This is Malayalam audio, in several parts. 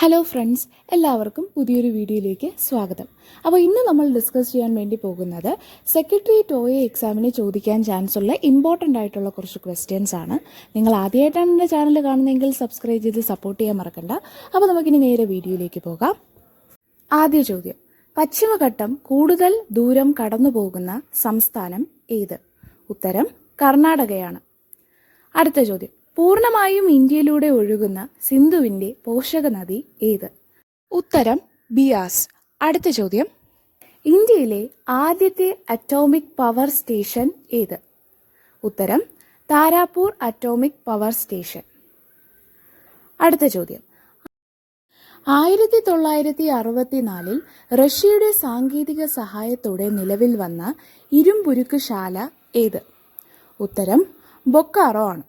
ഹലോ ഫ്രണ്ട്സ് എല്ലാവർക്കും പുതിയൊരു വീഡിയോയിലേക്ക് സ്വാഗതം. അപ്പോൾ ഇന്ന് നമ്മൾ ഡിസ്കസ് ചെയ്യാൻ വേണ്ടി പോകുന്നത് സെക്രട്ടേറിയറ്റ് ഒ എ എക്സാമിന് ചോദിക്കാൻ ചാൻസ് ഉള്ള ഇമ്പോർട്ടന്റ് ആയിട്ടുള്ള കുറച്ച് ക്വസ്റ്റ്യൻസ് ആണ്. നിങ്ങൾ ആദ്യമായിട്ടാണ് എന്റെ ചാനൽ കാണുന്നതെങ്കിൽ സബ്സ്ക്രൈബ് ചെയ്ത് സപ്പോർട്ട് ചെയ്യാൻ മറക്കണ്ട. അപ്പോൾ നമുക്കിനി നേരെ വീഡിയോയിലേക്ക് പോകാം. ആദ്യ ചോദ്യം പശ്ചിമഘട്ടം കൂടുതൽ ദൂരം കടന്നു പോകുന്ന സംസ്ഥാനം ഏത്? ഉത്തരം കർണാടകയാണ്. അടുത്ത ചോദ്യം പൂർണമായും ഇന്ത്യയിലൂടെ ഒഴുകുന്ന സിന്ധുവിന്റെ പോഷക നദി ഏത്? ഉത്തരം ബിയാസ്. അടുത്ത ചോദ്യം. ഇന്ത്യയിലെ ആദ്യത്തെ അറ്റോമിക് പവർ സ്റ്റേഷൻ ഏത്? ഉത്തരം താരാപൂർ അറ്റോമിക് പവർ സ്റ്റേഷൻ. അടുത്ത ചോദ്യം. ആയിരത്തി തൊള്ളായിരത്തി അറുപത്തിനാലിൽ റഷ്യയുടെ സാങ്കേതിക സഹായത്തോടെ നിലവിൽ വന്ന ഇരുമ്പുരുക്ക് ശാല ഏത്? ഉത്തരം ബൊക്കാറോ ആണ്.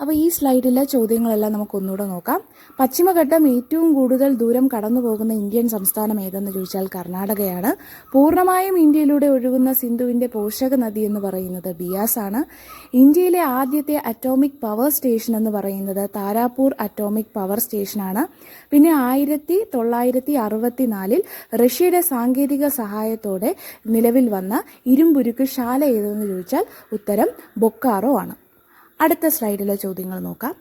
അപ്പോൾ ഈ സ്ലൈഡിലെ ചോദ്യങ്ങളെല്ലാം നമുക്ക് ഒന്നുകൂടെ നോക്കാം. പശ്ചിമഘട്ടം ഏറ്റവും കൂടുതൽ ദൂരം കടന്നു പോകുന്ന ഇന്ത്യൻ സംസ്ഥാനം ഏതെന്ന് ചോദിച്ചാൽ കർണാടകയാണ്. പൂർണമായും ഇന്ത്യയിലൂടെ ഒഴുകുന്ന സിന്ധുവിന്റെ പോഷക നദി എന്ന് പറയുന്നത് ബിയാസ് ആണ്. ഇന്ത്യയിലെ ആദ്യത്തെ അറ്റോമിക് പവർ സ്റ്റേഷൻ എന്ന് പറയുന്നത് താരാപൂർ അറ്റോമിക് പവർ സ്റ്റേഷനാണ് പിന്നെ ആയിരത്തി തൊള്ളായിരത്തി അറുപത്തിനാലിൽ റഷ്യയുടെ സാങ്കേതിക സഹായത്തോടെ നിലവിൽ വന്ന ഇരുമ്പുരുക്ക് ശാല ഏതെന്ന് ചോദിച്ചാൽ ഉത്തരം ബൊക്കാറോ ആണ്. അടുത്ത സ്ലൈഡിലെ ചോദ്യങ്ങൾ നോക്കാം.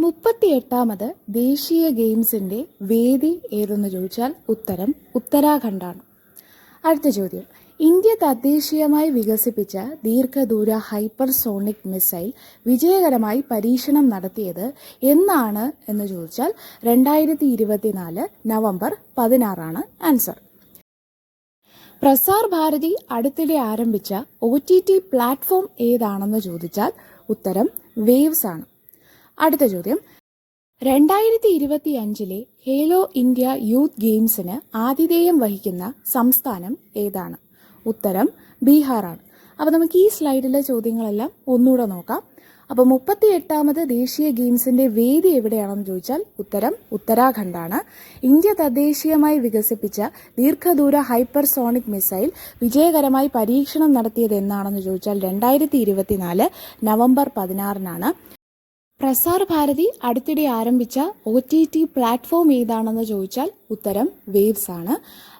മുപ്പത്തിയെട്ടാമത് ദേശീയ ഗെയിംസിന്റെ വേദി ഏതെന്ന് ചോദിച്ചാൽ ഉത്തരം ഉത്തരാഖണ്ഡാണ്. അടുത്ത ചോദ്യം. ഇന്ത്യ തദ്ദേശീയമായി വികസിപ്പിച്ച ദീർഘദൂര ഹൈപ്പർസോണിക് മിസൈൽ വിജയകരമായി പരീക്ഷണം നടത്തിയത് എന്നാണ് എന്ന് ചോദിച്ചാൽ രണ്ടായിരത്തി ഇരുപത്തിനാല് നവംബർ പതിനാറാണ് ആൻസർ. പ്രസാർ ഭാരതി അടുത്തിടെ ആരംഭിച്ച ഒ ടി ടി പ്ലാറ്റ്ഫോം ഏതാണെന്ന് ചോദിച്ചാൽ ഉത്തരം വേവ്സ് ആണ്. അടുത്ത ചോദ്യം. രണ്ടായിരത്തി ഇരുപത്തി അഞ്ചിലെ ഹേലോ ഇന്ത്യ യൂത്ത് ഗെയിംസിന് ആതിഥേയം വഹിക്കുന്ന സംസ്ഥാനം ഏതാണ്? ഉത്തരം ബീഹാറാണ്. അപ്പോൾ നമുക്ക് ഈ സ്ലൈഡിലെ ചോദ്യങ്ങളെല്ലാം ഒന്നുകൂടെ നോക്കാം. അപ്പോൾ മുപ്പത്തി എട്ടാമത് ദേശീയ ഗെയിംസിന്റെ വേദി എവിടെയാണെന്ന് ചോദിച്ചാൽ ഉത്തരം ഉത്തരാഖണ്ഡാണ്. ഇന്ത്യ തദ്ദേശീയമായി വികസിപ്പിച്ച ദീർഘദൂര ഹൈപ്പർസോണിക് മിസൈൽ വിജയകരമായി പരീക്ഷണം നടത്തിയത് എന്നാണെന്ന് ചോദിച്ചാൽ രണ്ടായിരത്തി ഇരുപത്തിനാല് നവംബർ പതിനാറിനാണ്. പ്രസാർ ഭാരതി അടുത്തിടെ ആരംഭിച്ച ഒ ടി ടി പ്ലാറ്റ്ഫോം ഏതാണെന്ന് ചോദിച്ചാൽ ഉത്തരം വേവ്സ് ആണ്.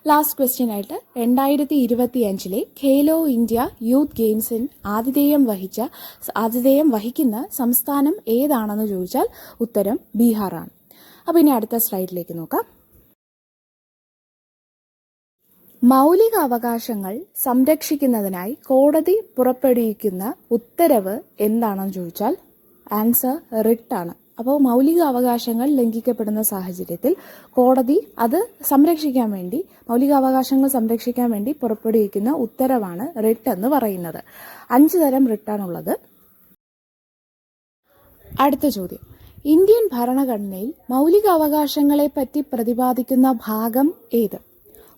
ലാസ്റ്റ് ക്വസ്റ്റ്യൻ ആയിട്ട് രണ്ടായിരത്തി ഇരുപത്തി അഞ്ചിലെ ഖേലോ ഇന്ത്യ യൂത്ത് ഗെയിംസിൽ ആതിഥേയം വഹിച്ച ആതിഥേയം വഹിക്കുന്ന സംസ്ഥാനം ഏതാണെന്ന് ചോദിച്ചാൽ ഉത്തരം ബീഹാറാണ്. അപ്പോൾ ഇനി അടുത്ത സ്ലൈഡിലേക്ക് നോക്കാം. മൗലിക അവകാശങ്ങൾ സംരക്ഷിക്കുന്നതിനായി കോടതി പുറപ്പെടുവിക്കുന്ന ഉത്തരവ് എന്താണെന്ന് ചോദിച്ചാൽ ആൻസർ റിട്ട് ആണ്. അപ്പോൾ മൗലിക അവകാശങ്ങൾ ലംഘിക്കപ്പെടുന്ന സാഹചര്യത്തിൽ കോടതി അത് സംരക്ഷിക്കാൻ വേണ്ടി മൗലിക അവകാശങ്ങൾ സംരക്ഷിക്കാൻ വേണ്ടി പുറപ്പെടുവിക്കുന്ന ഉത്തരവാണ് റിട്ട് എന്ന് പറയുന്നത്. അഞ്ച് തരം റിട്ടാണുള്ളത് അടുത്ത ചോദ്യം. ഇന്ത്യൻ ഭരണഘടനയിൽ മൗലിക അവകാശങ്ങളെ പറ്റി പ്രതിപാദിക്കുന്ന ഭാഗം ഏത്?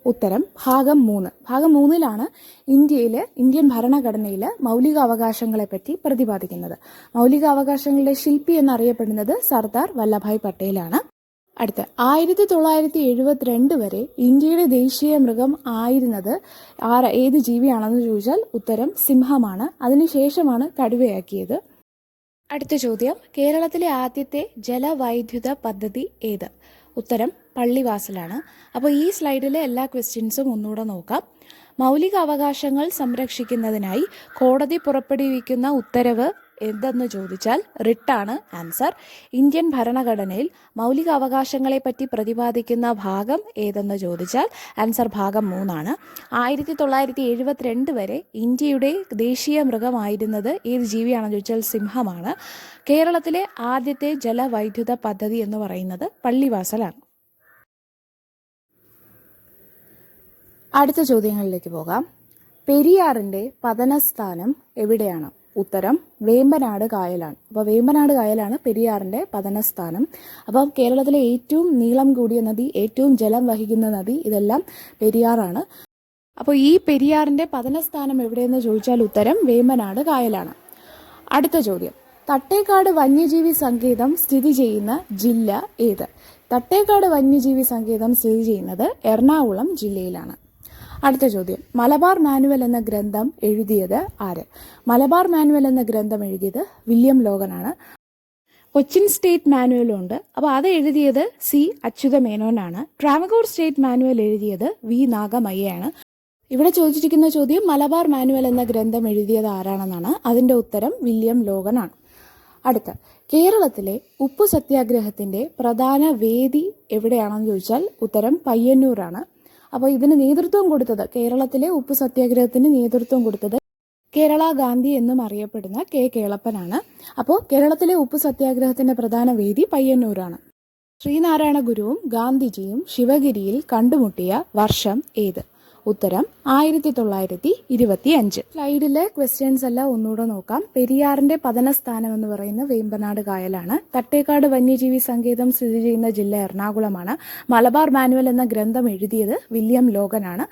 ഉത്തരം ഭാഗം മൂന്ന്. ഭാഗം മൂന്നിലാണ് ഇന്ത്യയിലെ ഇന്ത്യൻ ഭരണഘടനയിൽ മൗലിക അവകാശങ്ങളെ പറ്റി പ്രതിപാദിക്കുന്നത്. മൗലിക അവകാശങ്ങളുടെ ശില്പി എന്നറിയപ്പെടുന്നത് സർദാർ വല്ലഭായ് പട്ടേലാണ്. അടുത്ത ആയിരത്തി തൊള്ളായിരത്തി എഴുപത്തിരണ്ട് വരെ ഇന്ത്യയുടെ ദേശീയ മൃഗം ആയിരുന്നത് ആര ഏത് ജീവിയാണെന്ന് ചോദിച്ചാൽ ഉത്തരം സിംഹമാണ്. അതിനുശേഷമാണ് കടുവയാക്കിയത്. അടുത്ത ചോദ്യം കേരളത്തിലെ ആദ്യത്തെ ജലവൈദ്യുത പദ്ധതി ഏത്? ഉത്തരം പള്ളിവാസലാണ്. അപ്പോൾ ഈ സ്ലൈഡിലെ എല്ലാ ക്വസ്റ്റ്യൻസും ഒന്നുകൂടെ നോക്കാം. മൗലിക അവകാശങ്ങൾ സംരക്ഷിക്കുന്നതിനായി കോടതി പുറപ്പെടുവിക്കുന്ന ഉത്തരവ് എന്തെന്ന് ചോദിച്ചാൽ റിട്ടാണ് ആൻസർ. ഇന്ത്യൻ ഭരണഘടനയിൽ മൗലിക അവകാശങ്ങളെ പറ്റി പ്രതിപാദിക്കുന്ന ഭാഗം ഏതെന്ന് ചോദിച്ചാൽ ആൻസർ ഭാഗം മൂന്നാണ്. ആയിരത്തി തൊള്ളായിരത്തി എഴുപത്തിരണ്ട് വരെ ഇന്ത്യയുടെ ദേശീയ മൃഗമായിരുന്നത് ഏത് ജീവിയാണെന്ന് ചോദിച്ചാൽ സിംഹമാണ്. കേരളത്തിലെ ആദ്യത്തെ ജലവൈദ്യുത പദ്ധതി എന്ന് പറയുന്നത് പള്ളിവാസലാണ്. അടുത്ത ചോദ്യങ്ങളിലേക്ക് പോകാം. പെരിയാറിന്റെ പതനസ്ഥാനം എവിടെയാണ്? ഉത്തരം വേമ്പനാട് കായലാണ്. അപ്പോൾ വേമ്പനാട് കായലാണ് പെരിയാറിന്റെ പതനസ്ഥാനം. അപ്പോൾ കേരളത്തിലെ ഏറ്റവും നീളം കൂടിയ നദി ഏറ്റവും ജലം വഹിക്കുന്ന നദി ഇതെല്ലാം പെരിയാറാണ്. അപ്പോൾ ഈ പെരിയാറിന്റെ പതനസ്ഥാനം എവിടെയെന്ന് ചോദിച്ചാൽ ഉത്തരം വേമ്പനാട് കായലാണ്. അടുത്ത ചോദ്യം. തട്ടേക്കാട് വന്യജീവി സങ്കേതം സ്ഥിതി ചെയ്യുന്ന ജില്ല ഏത്? തട്ടേക്കാട് വന്യജീവി സങ്കേതം സ്ഥിതി ചെയ്യുന്നത് എറണാകുളം ജില്ലയിലാണ്. അടുത്ത ചോദ്യം. മലബാർ മാനുവൽ എന്ന ഗ്രന്ഥം എഴുതിയത് ആര്? മലബാർ മാനുവൽ എന്ന ഗ്രന്ഥം എഴുതിയത് വില്യം ലോഗനാണ്. കൊച്ചിൻ സ്റ്റേറ്റ് മാനുവലും ഉണ്ട്. അപ്പോൾ അത് എഴുതിയത് സി അച്യുത മേനോനാണ് ട്രാവഗോർ സ്റ്റേറ്റ് മാനുവൽ എഴുതിയത് വി നാഗമയ്യയാണ്. ഇവിടെ ചോദിച്ചിരിക്കുന്ന ചോദ്യം മലബാർ മാനുവൽ എന്ന ഗ്രന്ഥം എഴുതിയത് ആരാണെന്നാണ്? അതിന്റെ ഉത്തരം വില്യം ലോഗനാണ്. അടുത്ത. കേരളത്തിലെ ഉപ്പു സത്യാഗ്രഹത്തിന്റെ പ്രധാന വേദി എവിടെയാണെന്ന് ചോദിച്ചാൽ ഉത്തരം പയ്യന്നൂരാണ്. അപ്പോൾ ഇതിന് നേതൃത്വം കൊടുത്തത് കേരളത്തിലെ ഉപ്പ് സത്യാഗ്രഹത്തിന് നേതൃത്വം കൊടുത്തത് കേരള ഗാന്ധി എന്നും അറിയപ്പെടുന്ന കെ കേളപ്പനാണ്. അപ്പോൾ കേരളത്തിലെ ഉപ്പ് സത്യാഗ്രഹത്തിന്റെ പ്രധാന വേദി പയ്യന്നൂരാണ്. ശ്രീനാരായണ ഗുരുവും ഗാന്ധിജിയും ശിവഗിരിയിൽ കണ്ടുമുട്ടിയ വർഷം ഏത്? ഉത്തരം ആയിരത്തി തൊള്ളായിരത്തി ഇരുപത്തി അഞ്ച് സ്ലൈഡിലെ ക്വസ്റ്റ്യൻസ് എല്ലാം ഒന്നുകൂടെ നോക്കാം. പെരിയാറിന്റെ പതനസ്ഥാനം എന്ന് പറയുന്ന വേമ്പനാട് കായലാണ്. തട്ടേക്കാട് വന്യജീവി സങ്കേതം സ്ഥിതി ചെയ്യുന്ന ജില്ല എറണാകുളമാണ്. മലബാർ മാനുവൽ എന്ന ഗ്രന്ഥം എഴുതിയത് വില്യം ലോഗനാണ്.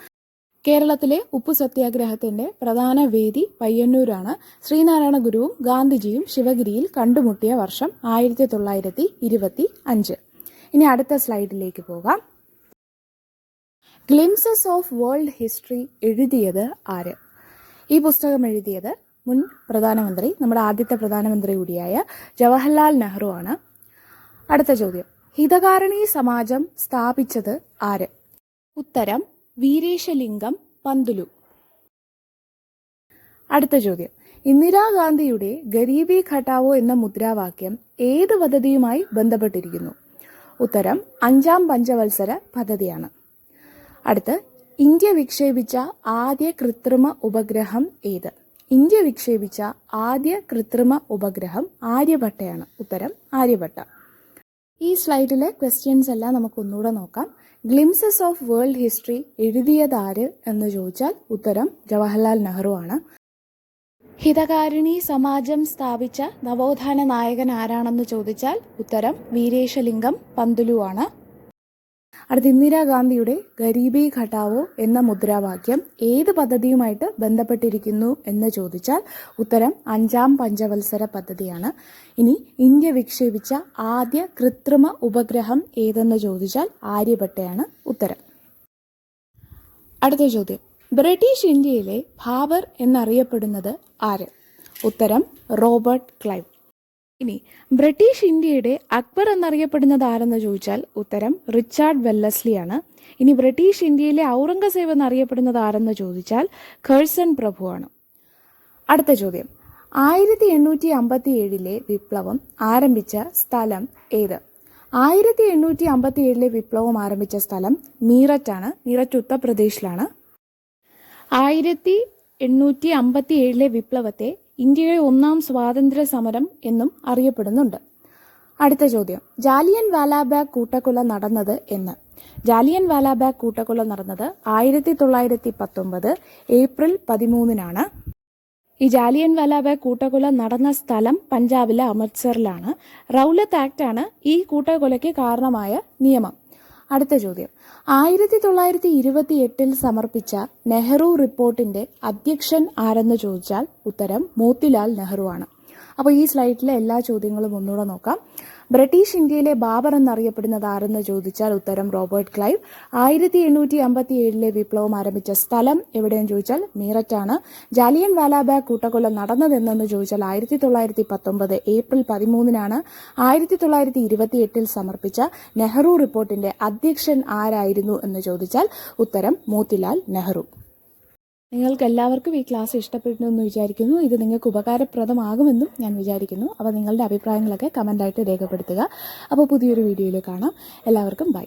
കേരളത്തിലെ ഉപ്പു സത്യാഗ്രഹത്തിന്റെ പ്രധാന വേദി പയ്യന്നൂരാണ്. ശ്രീനാരായണ ഗുരുവും ഗാന്ധിജിയും ശിവഗിരിയിൽ കണ്ടുമുട്ടിയ വർഷം ആയിരത്തി തൊള്ളായിരത്തി ഇരുപത്തി അഞ്ച് ഇനി അടുത്ത സ്ലൈഡിലേക്ക് പോകാം. ഗ്ലിംസസ് ഓഫ് വേൾഡ് ഹിസ്റ്ററി എഴുതിയത് ആര്? ഈ പുസ്തകം എഴുതിയത് മുൻ പ്രധാനമന്ത്രി നമ്മുടെ ആദ്യത്തെ പ്രധാനമന്ത്രി കൂടിയായ ജവഹർലാൽ നെഹ്റു ആണ്. അടുത്ത ചോദ്യം. ഹിതകാരണി സമാജം സ്ഥാപിച്ചത് ആര്? ഉത്തരം വീരേശലിംഗം പന്തുലു. അടുത്ത ചോദ്യം. ഇന്ദിരാഗാന്ധിയുടെ ഗരീബി ഘട്ടാവോ എന്ന മുദ്രാവാക്യം ഏത് പദ്ധതിയുമായി ബന്ധപ്പെട്ടിരിക്കുന്നു? ഉത്തരം അഞ്ചാം പഞ്ചവത്സര പദ്ധതിയാണ്. അടുത്ത് ഇന്ത്യ വിക്ഷേപിച്ച ആദ്യ കൃത്രിമ ഉപഗ്രഹം ഏത്? ഇന്ത്യ വിക്ഷേപിച്ച ആദ്യ കൃത്രിമ ഉപഗ്രഹം ആര്യഭട്ടയാണ്. ഉത്തരം ആര്യഭട്ട. ഈ സ്ലൈഡിലെ ക്വസ്റ്റ്യൻസ് എല്ലാം നമുക്ക് ഒന്നുകൂടെ നോക്കാം. ഗ്ലിംസസ് ഓഫ് വേൾഡ് ഹിസ്റ്ററി എഴുതിയതാര് എന്ന് ചോദിച്ചാൽ ഉത്തരം ജവഹർലാൽ നെഹ്റു ആണ്. ഹിതകാരിണി സമാജം സ്ഥാപിച്ച നവോത്ഥാന നായകൻ ആരാണെന്ന് ചോദിച്ചാൽ ഉത്തരം വീരേശലിംഗം പന്തുലു ആണ്. അടുത്ത ഇന്ദിരാഗാന്ധിയുടെ ഗരീബി ഘട്ടാവോ എന്ന മുദ്രാവാക്യം ഏത് പദ്ധതിയുമായിട്ട് ബന്ധപ്പെട്ടിരിക്കുന്നു എന്ന് ചോദിച്ചാൽ ഉത്തരം അഞ്ചാം പഞ്ചവത്സര പദ്ധതിയാണ്. ഇനി ഇന്ത്യ വിക്ഷേപിച്ച ആദ്യ കൃത്രിമ ഉപഗ്രഹം ഏതെന്ന് ചോദിച്ചാൽ ആര്യഭട്ടയാണ് ഉത്തരം. അടുത്ത ചോദ്യം. ബ്രിട്ടീഷ് ഇന്ത്യയിലെ ഭാബർ എന്നറിയപ്പെടുന്നത് ആര്? ഉത്തരം റോബർട്ട് ക്ലൈവ്. ഇനി ബ്രിട്ടീഷ് ഇന്ത്യയുടെ അക്ബർ എന്നറിയപ്പെടുന്നത് ആരെന്ന് ചോദിച്ചാൽ ഉത്തരം റിച്ചാർഡ് വെല്ലസ്ലി ആണ്. ഇനി ബ്രിട്ടീഷ് ഇന്ത്യയിലെ ഔറംഗസേബ് എന്നറിയപ്പെടുന്നത് ആരെന്ന് ചോദിച്ചാൽ ഖേഴ്സൺ പ്രഭുവാണ് അടുത്ത ചോദ്യം. ആയിരത്തി എണ്ണൂറ്റി അമ്പത്തി ഏഴിലെ വിപ്ലവം ആരംഭിച്ച സ്ഥലം ഏത്? ആയിരത്തി എണ്ണൂറ്റി അമ്പത്തി ഏഴിലെ വിപ്ലവം ആരംഭിച്ച സ്ഥലം മീററ്റാണ് മീററ്റ് ഉത്തർപ്രദേശിലാണ്. ആയിരത്തി എണ്ണൂറ്റി അമ്പത്തി ഏഴിലെ വിപ്ലവത്തെ ഇന്ത്യയുടെ ഒന്നാം സ്വാതന്ത്ര്യ സമരം എന്നും അറിയപ്പെടുന്നുണ്ട്. അടുത്ത ചോദ്യം. ജാലിയൻ വാലാബാഗ് കൂട്ടക്കൊല നടന്നത് എന്ന്. ജാലിയൻ വാലാബാഗ് കൂട്ടക്കൊല നടന്നത് ആയിരത്തി തൊള്ളായിരത്തി പത്തൊമ്പത് ഏപ്രിൽ പതിമൂന്നിനാണ്. ഈ ജാലിയൻ വാലാബാഗ് കൂട്ടക്കൊല നടന്ന സ്ഥലം പഞ്ചാബിലെ അമൃത്സറിലാണ്. റൗലത്ത് ആക്ട് ആണ് ഈ കൂട്ടക്കൊലയ്ക്ക് കാരണമായ നിയമം. അടുത്ത ചോദ്യം. ആയിരത്തി തൊള്ളായിരത്തി ഇരുപത്തി എട്ടിൽ സമർപ്പിച്ച നെഹ്റു റിപ്പോർട്ടിന്റെ അധ്യക്ഷൻ ആരെന്ന് ചോദിച്ചാൽ ഉത്തരം മോത്തിലാൽ നെഹ്റു ആണ് അപ്പോൾ ഈ സ്ലൈഡിലെ എല്ലാ ചോദ്യങ്ങളും ഒന്നുകൂടെ നോക്കാം. ബ്രിട്ടീഷ് ഇന്ത്യയിലെ ബാബർ എന്നറിയപ്പെടുന്നത് ആരെന്ന് ചോദിച്ചാൽ ഉത്തരം റോബർട്ട് ക്ലൈവ്. ആയിരത്തി എണ്ണൂറ്റി അമ്പത്തി ഏഴിലെ വിപ്ലവം ആരംഭിച്ച സ്ഥലം എവിടെയെന്ന് ചോദിച്ചാൽ മീററ്റാണ്. ജാലിയൻ വാലാബാഗ് കൂട്ടക്കൊല നടന്നതെന്നു ചോദിച്ചാൽ ആയിരത്തി തൊള്ളായിരത്തി പത്തൊമ്പത് ഏപ്രിൽ പതിമൂന്നിനാണ് ആയിരത്തി തൊള്ളായിരത്തി ഇരുപത്തി എട്ടിൽ സമർപ്പിച്ച നെഹ്റു റിപ്പോർട്ടിന്റെ അധ്യക്ഷൻ ആരായിരുന്നു എന്ന് ചോദിച്ചാൽ ഉത്തരം മോത്തിലാൽ നെഹ്റു. നിങ്ങൾക്ക് എല്ലാവർക്കും ഈ ക്ലാസ് ഇഷ്ടപ്പെട്ടു എന്ന് വിചാരിക്കുന്നു. ഇത് നിങ്ങൾക്ക് ഉപകാരപ്രദമാകുമെന്നും ഞാൻ വിചാരിക്കുന്നു. അപ്പോൾ നിങ്ങളുടെ അഭിപ്രായങ്ങളൊക്കെ കമന്റായിട്ട് രേഖപ്പെടുത്തുക. അപ്പോൾ പുതിയൊരു വീഡിയോയിൽ കാണാം. എല്ലാവർക്കും ബൈ.